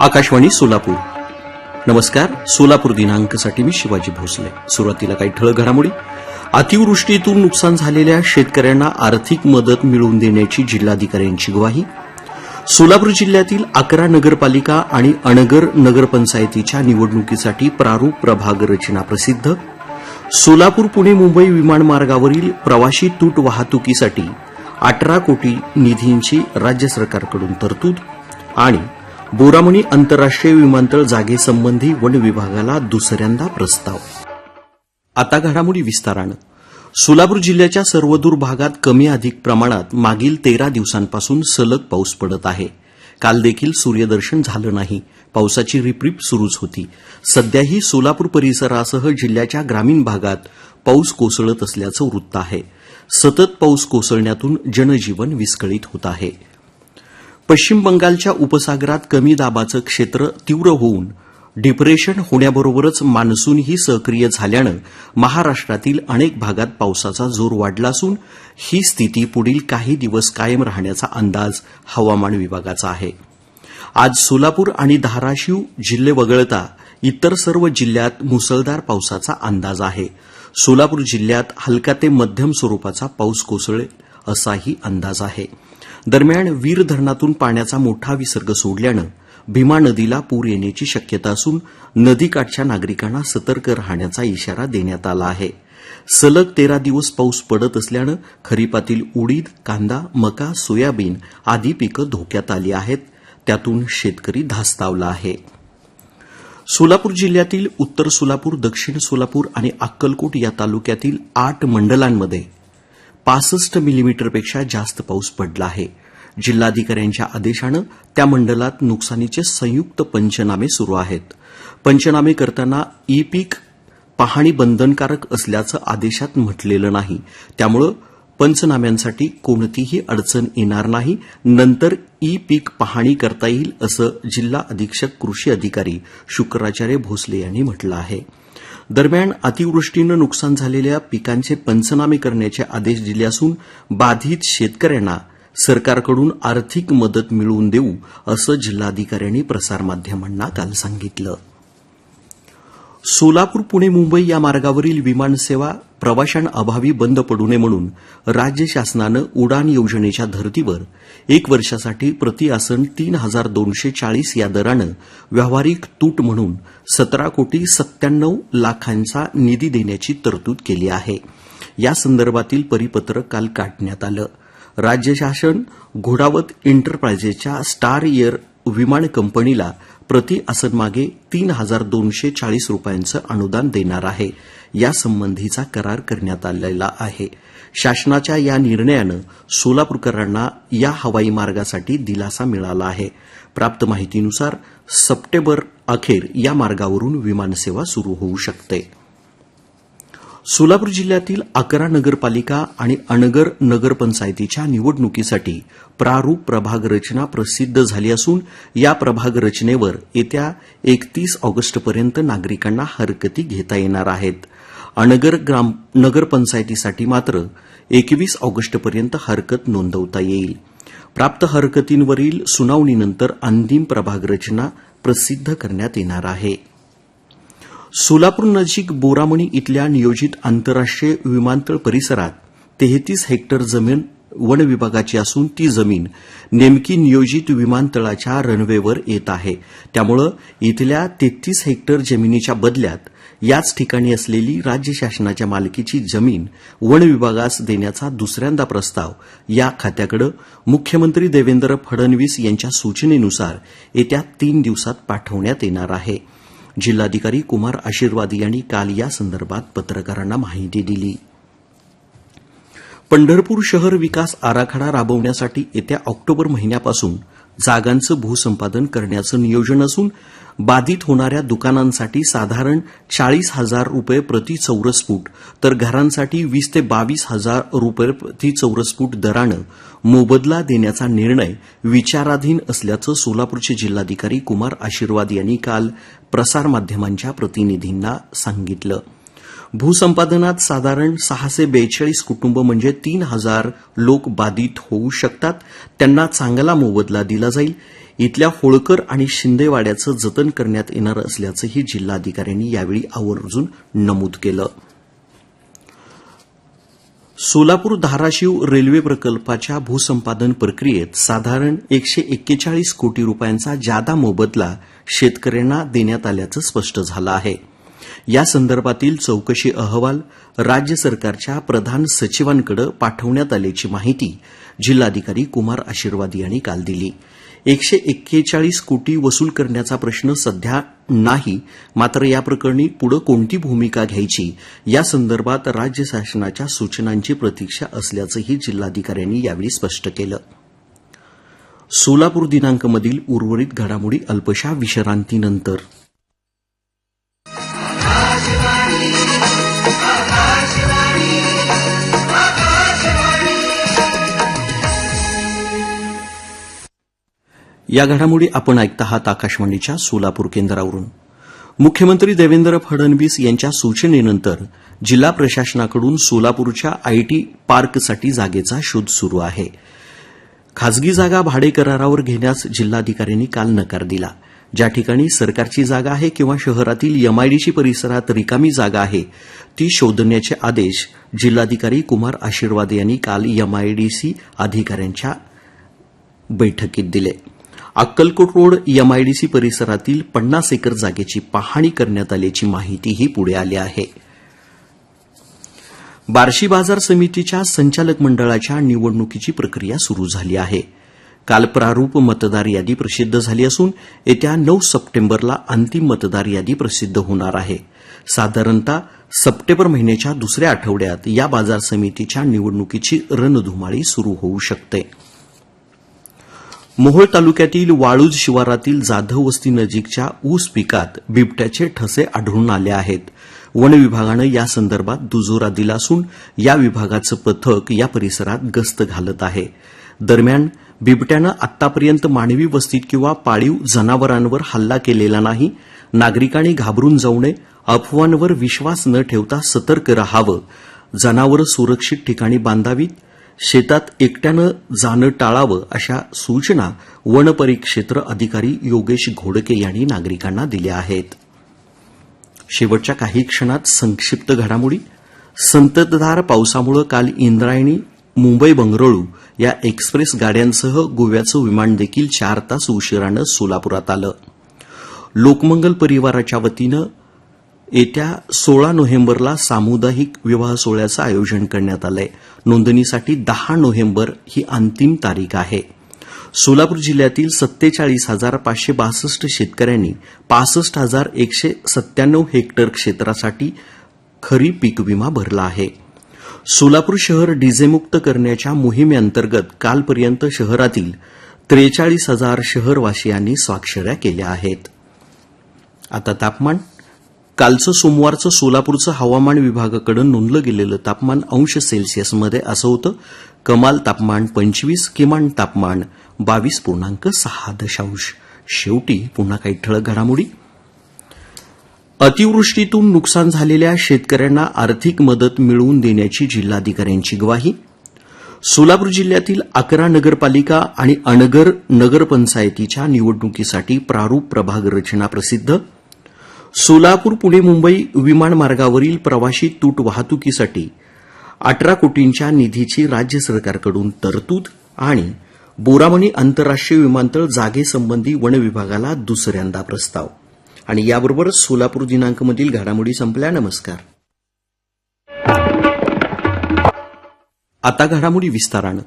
आकाशवाणी सोलापूर. नमस्कार. सोलापूर दिनांकसाठी मी शिवाजी भोसले. सुरुवातीला काही ठळक घडामोडी. अतिवृष्टीतून नुकसान झालेल्या शेतकऱ्यांना आर्थिक मदत मिळवून देण्याची जिल्हाधिकाऱ्यांची ग्वाही. सोलापूर जिल्ह्यातील अकरा नगरपालिका आणि अणगर नगरपंचायतीच्या निवडणुकीसाठी प्रारूप प्रभाग रचना प्रसिद्ध. सोलापूर पुणे मुंबई विमानमार्गावरील प्रवाशी तूट वाहतुकीसाठी अठरा कोटी निधींची राज्य सरकारकडून तरतूद आणि बोरामणी आंतरराष्ट्रीय विमानतळ जागेसंबंधी वन विभागाला दुसऱ्यांदा प्रस्ताव. आता घडामोडी विस्तारानं. सोलापूर जिल्ह्याच्या सर्वदूर भागात कमी अधिक प्रमाणात मागील तेरा दिवसांपासून सलग पाऊस पडत आहे. काल देखील सूर्यदर्शन झालं नाही. पावसाची रिपरिप सुरूच होती. सध्याही सोलापूर परिसरासह जिल्ह्याच्या ग्रामीण भागात पाऊस कोसळत असल्याचं वृत्त आहे. सतत पाऊस कोसळण्यातून जनजीवन विस्कळीत होत आहे. पश्चिम बंगालच्या उपसागरात कमी दाबाचं क्षेत्र तीव्र होऊन डिप्रेशन होण्याबरोबरच मान्सूनही सक्रिय झाल्यानं महाराष्ट्रातील अनेक भागात पावसाचा जोर वाढला असून ही स्थिती पुढील काही दिवस कायम राहण्याचा अंदाज हवामान विभागाचा आहे. आज सोलापूर आणि धाराशिव जिल्हे वगळता इतर सर्व जिल्ह्यात मुसळधार पावसाचा अंदाज आहे. सोलापूर जिल्ह्यात हलका ते मध्यम स्वरूपाचा पाऊस कोसळेल असाही अंदाज आहे. दरम्यान वीर धरणातून पाण्याचा मोठा विसर्ग सोडल्यानं भीमा नदीला पूर येण्याची शक्यता असून नदीकाठच्या नागरिकांना सतर्क राहण्याचा इशारा देण्यात आला आहे. सलग तेरा दिवस पाऊस पडत असल्यानं खरीपातील उडीद कांदा मका सोयाबीन आदी पिकं धोक्यात आली आहेत. त्यातून शेतकरी धास्तावला आहे. सोलापूर जिल्ह्यातील उत्तर सोलापूर दक्षिण सोलापूर आणि अक्कलकोट या तालुक्यातील आठ मंडलांमध्ये पासष्ट मिलीमीटरपेक्षा जास्त पाऊस पडला आहे. जिल्हाधिकाऱ्यांच्या आदेशानं त्या मंडलात नुकसानीचे संयुक्त पंचनामे सुरू आहेत. पंचनामे करताना ई पीक पाहणी बंधनकारक असल्याचं आदेशात म्हटलेलं नाही. त्यामुळं पंचनाम्यांसाठी कोणतीही अडचण येणार नाही. नंतर ई पीक पाहणी करता येईल असं जिल्हा अधीक्षक कृषी अधिकारी शुक्राचार्य भोसले यांनी म्हटलं आहे. दरम्यान अतिवृष्टीनं नुकसान झालेल्या पिकांचे पंचनामे करण्याचे आदेश दिले असून बाधित शेतकऱ्यांना सरकारकडून आर्थिक मदत मिळवून देऊ असं जिल्हाधिकाऱ्यांनी प्रसारमाध्यमांना काल सांगितलं. सोलापूर पुणे मुंबई या मार्गावरील विमानसेवा प्रवाशांअभावी बंद पडू नये म्हणून राज्य शासनानं उडान योजनेच्या धर्तीवर एक वर्षासाठी प्रति आसन तीन हजार दोनशे चाळीस या दरानं व्यावहारिक तूट म्हणून सतरा कोटी सत्त्याण्णव लाखांचा निधी देण्याची तरतूद केली आहे. या संदर्भातील परिपत्रक काल काढण्यात आलं. राज्य शासन घोडावत एंटरप्राइजेसच्या स्टार एअर विमान कंपनीला प्रति आसनमागे तीन हजार दोनशे चाळीस रुपयांचं अनुदान देणार आहे. यासंबंधीचा करार करण्यात आलेला आहे. शासनाच्या या निर्णयानं सोलापूरकरांना या हवाई मार्गासाठी दिलासा मिळाला आहे. प्राप्त माहितीनुसार सप्टेंबर अखेर या मार्गावरून विमानसेवा सुरू होऊ शकते. सोलापूर जिल्ह्यातील अकरा नगरपालिका आणि अनगर नगरपंचायतीच्या निवडणुकीसाठी प्रारूप प्रभाग रचना प्रसिद्ध झाली असून या प्रभाग रचनेवर येत्या एकतीस ऑगस्टपर्यंत नागरिकांना हरकती घेता येणार आहेत. अनगर ग्राम नगरपंचायतीसाठी मात्र एकवीस ऑगस्टपर्यंत हरकत नोंदवता येईल. प्राप्त हरकतींवरील सुनावणीनंतर अंतिम प्रभाग रचना प्रसिद्ध करण्यात येणार आहे. सोलापूर नजीक बोरामणी इथल्या नियोजित आंतरराष्ट्रीय विमानतळ परिसरात तेहतीस हेक्टर जमीन वन विभागाची असून ती जमीन नेमकी नियोजित विमानतळाच्या रनवेवर येत आहे. त्यामुळं इथल्या तेहतीस हेक्टर जमिनीच्या बदल्यात याच ठिकाणी असलेली राज्य शासनाच्या मालकीची जमीन वन विभागास देण्याचा दुसऱ्यांदा प्रस्ताव या खात्याकडे मुख्यमंत्री देवेंद्र फडणवीस यांच्या सूचनेनुसार येत्या तीन दिवसात पाठवण्यात येणार आहे. जिल्हाधिकारी कुमार आशीर्वाद यांनी काल या संदर्भात पत्रकारांना माहिती दिली. पंढरपूर शहर विकास आराखडा राबवण्यासाठी येत्या ऑक्टोबर महिन्यापासून जागांचं भूसंपादन करण्याचं नियोजन असून बाधित होणाऱ्या दुकानांसाठी साधारण चाळीस हजार रुपये प्रति चौरस फूट तर घरांसाठी वीस ते बावीस हजार रुपये प्रति चौरस फूट दरानं मोबदला देण्याचा निर्णय विचाराधीन असल्याचं सोलापूरचे जिल्हाधिकारी कुमार आशीर्वाद यांनी काल प्रसारमाध्यमांच्या प्रतिनिधींना सांगितलं. भूसंपादनात साधारण सहाशे बेचाळीस कुटुंब म्हणजे तीन हजार लोक बाधित होऊ शकतात. त्यांना चांगला मोबदला दिला जाईल. इथल्या होळकर आणि शिंदेवाड्याचं जतन करण्यात येणार असल्याचंही जिल्हाधिकाऱ्यांनी यावेळी आवर्जून नमूद केलं. सोलापूर धाराशिव रेल्वे प्रकल्पाच्या भूसंपादन प्रक्रियेत साधारण एकशे एक्केचाळीस कोटी रुपयांचा जादा मोबदला शेतकऱ्यांना देण्यात आल्याचं स्पष्ट झालं आहे. या संदर्भातील चौकशी अहवाल राज्य सरकारच्या प्रधान सचिवांकडे पाठवण्यात आल्याची माहिती जिल्हाधिकारी कुमार आशीर्वाद यांनी काल दिली. एकशे एक्केचाळीस कोटी वसूल करण्याचा प्रश्न सध्या नाही मात्र या प्रकरणी पुढे कोणती भूमिका घ्यायची या संदर्भात राज्य शासनाच्या सूचनांची प्रतीक्षा असल्याचंही जिल्हाधिकाऱ्यांनी यावेळी स्पष्ट केलं. सोलापूर दिनांकमधील उर्वरित घडामोडी अल्पशा विश्रांतीनंतर या घडामोडी आपण ऐकत आहात आकाशवाणीच्या सोलापूर केंद्रावरून. मुख्यमंत्री देवेंद्र फडणवीस यांच्या सूचनेनंतर जिल्हा प्रशासनाकडून सोलापूरच्या आयटी पार्कसाठी जागेचा शोध सुरू आहे. खासगी जागा भाडे करारावर घेण्यास जिल्हाधिकाऱ्यांनी काल नकार दिला. ज्या ठिकाणी सरकारची जागा आहे किंवा शहरातील एमआयडीसी परिसरात रिकामी जागा आहे ती शोधण्याचे आदेश जिल्हाधिकारी कुमार आशीर्वाद यांनी काल एमआयडीसी अधिकाऱ्यांच्या बैठकीत दिले. अक्कलकोट रोड एमआयडीसी परिसरातील पन्नास एकर जागेची पाहणी करण्यात आल्याची माहितीही पुढे आली आहे. बार्शी बाजार समितीच्या संचालक मंडळाच्या निवडणुकीची प्रक्रिया सुरू झाली आहे. काल प्रारूप मतदार यादी प्रसिद्ध झाली असून येत्या नऊ सप्टेंबरला अंतिम मतदार यादी प्रसिद्ध होणार आहे. साधारणतः सप्टेंबर महिन्याच्या दुसऱ्या आठवड्यात या बाजार समितीच्या निवडणुकीची रणधुमाळी सुरू होऊ शकते. मोहोळ तालुक्यातील वाळूज शिवारातील जाधव वस्ती नजीकच्या ऊस पिकात बिबट्याचे ठसे आढळून आले आहेत. वन विभागानं या संदर्भात दुजोरा दिला असून या विभागाचं पथक या परिसरात गस्त घालत आहे. दरम्यान बिबट्यानं आतापर्यंत मानवी वस्तीत किंवा पाळीव जनावरांवर हल्ला केलेला नाही नागरिकांनी घाबरून जाऊ नये अफवांवर विश्वास न ठेवता सतर्क रहावं जनावरं सुरक्षित ठिकाणी बांधावीत शेतात एकट्यानं जाणं टाळावं अशा सूचना वनपरिक्षेत्र अधिकारी योगेश घोडके यांनी नागरिकांना दिल्या आहेत. शेवटच्या काही क्षणात संक्षिप्त घडामोडी. संततधार पावसामुळे काल इंद्रायणी मुंबई बंगळुरू या एक्सप्रेस गाड्यांसह गोव्याचं विमान देखील चार तास उशिरानं सोलापुरात आलं. लोकमंगल परिवाराच्या वतीनं येत्या सोळा नोव्हेंबरला सामुदायिक विवाह सोहळ्याचं आयोजन करण्यात आलंय. नोंदणीसाठी दहा नोव्हेंबर ही अंतिम तारीख आहे. सोलापूर जिल्ह्यातील सत्तेचाळीस हजार पाचशे बासष्ट शेतकऱ्यांनी पासष्ट हजार एकशे सत्त्याण्णव हेक्टर क्षेत्रासाठी खरी पीक विमा भरला आहे. सोलापूर शहर डिझेमुक्त करण्याच्या मोहिमेअंतर्गत कालपर्यंत शहरातील त्रेचाळीस हजार शहरवासियांनी स्वाक्षऱ्या केल्या आहेत. आता तापमान कालचं सोमवारचं सोलापूरचं हवामान विभागाकडून नोंदलं गेलेलं तापमान अंश सेल्सिअसमध्ये असं होतं. कमाल तापमान पंचवीस किमान तापमान बावीस पूर्णांक सहा दशांश. शेवटी पुन्हा काही ठळक घडामोडी. अतिवृष्टीतून नुकसान झालेल्या शेतकऱ्यांना आर्थिक मदत मिळवून देण्याची जिल्हाधिकाऱ्यांची ग्वाही. सोलापूर जिल्ह्यातील अकरा नगरपालिका आणि अनगर नगरपंचायतीच्या निवडणुकीसाठी प्रारूप प्रभाग रचना प्रसिद्ध. सोलापूर पुणे मुंबई विमानमार्गावरील प्रवाशी तूट वाहतुकीसाठी अठरा कोटींच्या निधीची राज्य सरकारकडून तरतूद आणि बोरामणी आंतरराष्ट्रीय विमानतळ जागेसंबंधी वन विभागाला दुसऱ्यांदा प्रस्ताव. आणि याबरोबरच सोलापूर दिनांकमधील घडामोडी संपल्या. नमस्कार. आता घडामोडी विस्तारानं.